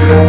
Ah!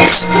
you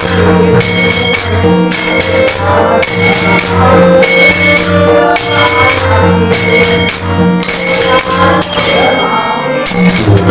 Yeah.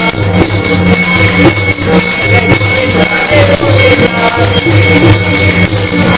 Thank you.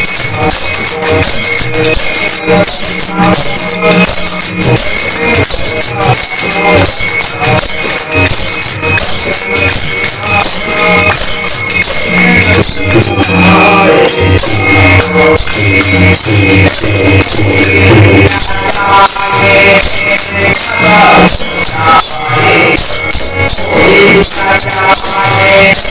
Bye.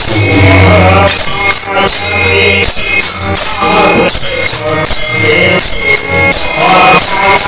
Thank you.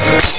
Oh you.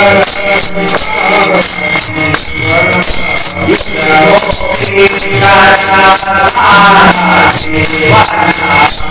Ina no, ina na, na, na, na, na, na,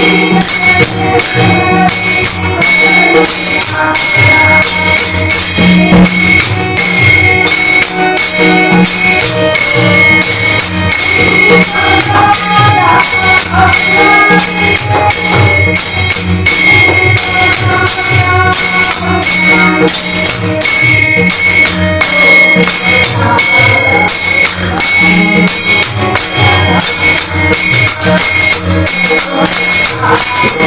Yes.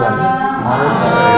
Yang.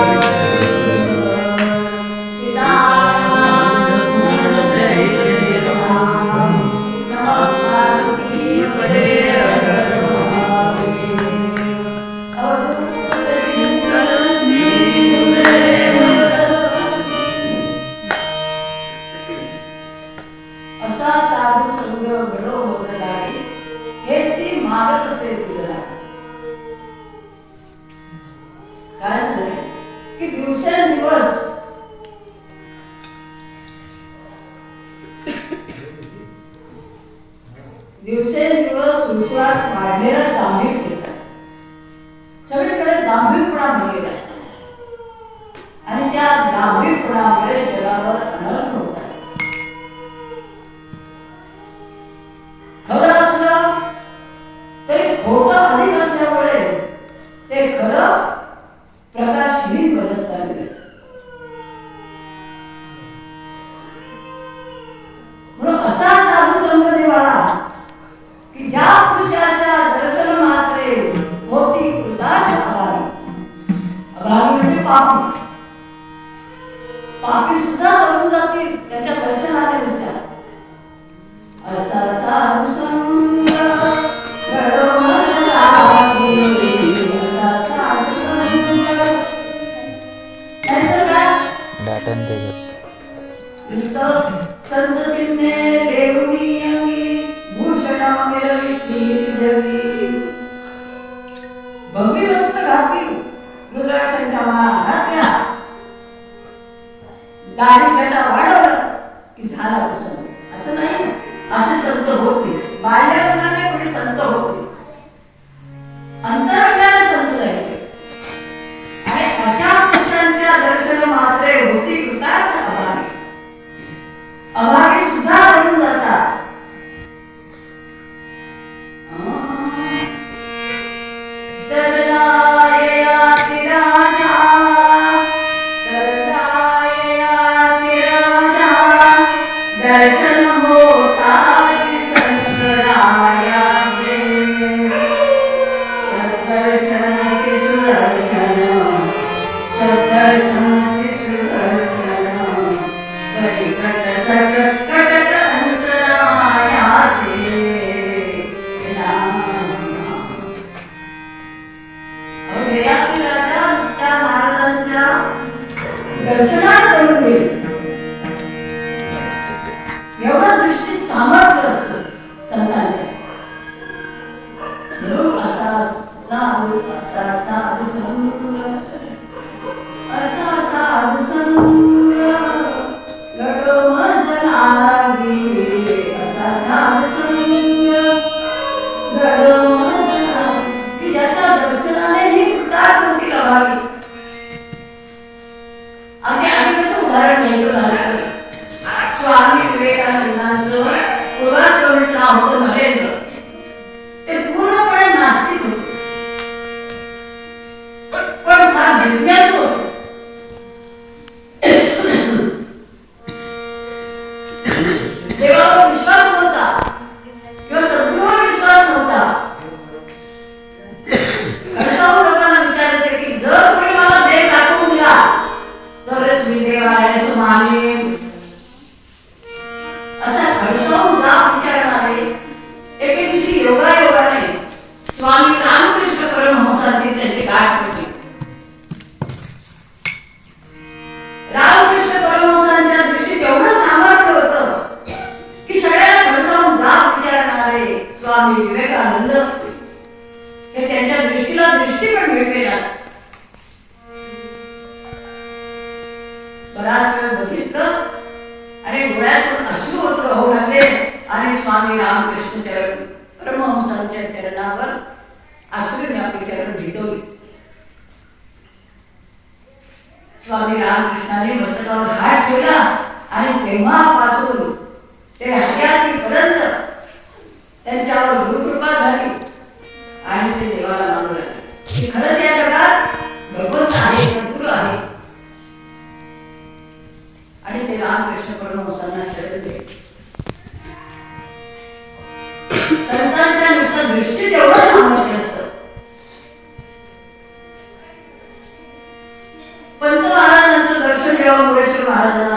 दाढी जटा वाढवलं की झालं असं असं नाही असे संत होते बाहेर वेळ बघितलं आणि डोळ्यातून अश्रू होत होऊ लागले. आणि स्वामी रामकृष्ण चरण. परमहंसांच्या चरणावर अश्रूने आपले चरण भिजवले. स्वामी रामकृष्णाने मस्तकावर हात ठेवला आणि तेव्हापासून ते हयातीपर्यंत त्यांच्यावर गुरुकृपा झाली. आणि ते देवाला मानू लागले. खरंच या जगात भगवंत रामकृष्ण परमहंसांना शरण दिले संतांच्या नुसतं दृष्टीत एवढं सामर्थ्य पंत महाराजांचं दर्शन जेव्हा मुळेश्वर महाराजांना